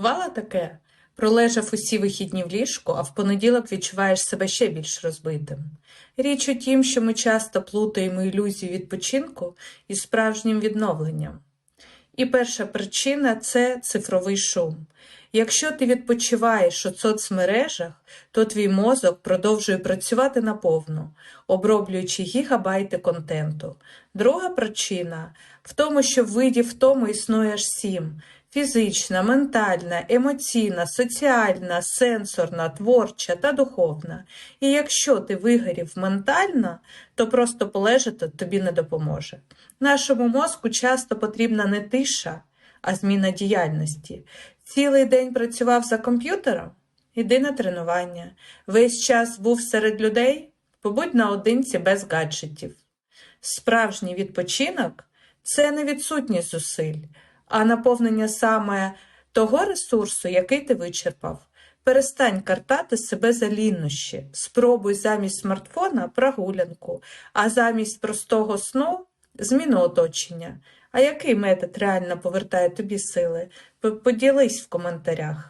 Бувало таке? Пролежав усі вихідні в ліжку, а в понеділок відчуваєш себе ще більш розбитим. Річ у тім, що ми часто плутаємо ілюзію відпочинку із справжнім відновленням. І перша причина це цифровий шум. Якщо ти відпочиваєш у соцмережах, то твій мозок продовжує працювати наповну, оброблюючи гігабайти контенту. Друга причина в тому, що видів втому існує аж сім: фізична, ментальна, емоційна, соціальна, сенсорна, творча та духовна. І якщо ти вигорів ментально, то просто полежати тобі не допоможе. Нашому мозку часто потрібна не тиша, а зміна діяльності. Цілий день працював за комп'ютером? Іди на тренування. Весь час був серед людей? Побудь наодинці без гаджетів. Справжній відпочинок це не відсутність зусиль, а наповнення саме того ресурсу, який ти вичерпав. Перестань картати себе за ліннощі, спробуй замість смартфона прогулянку, а замість простого сну зміну оточення. А який метод реально повертає тобі сили? Поділись в коментарях.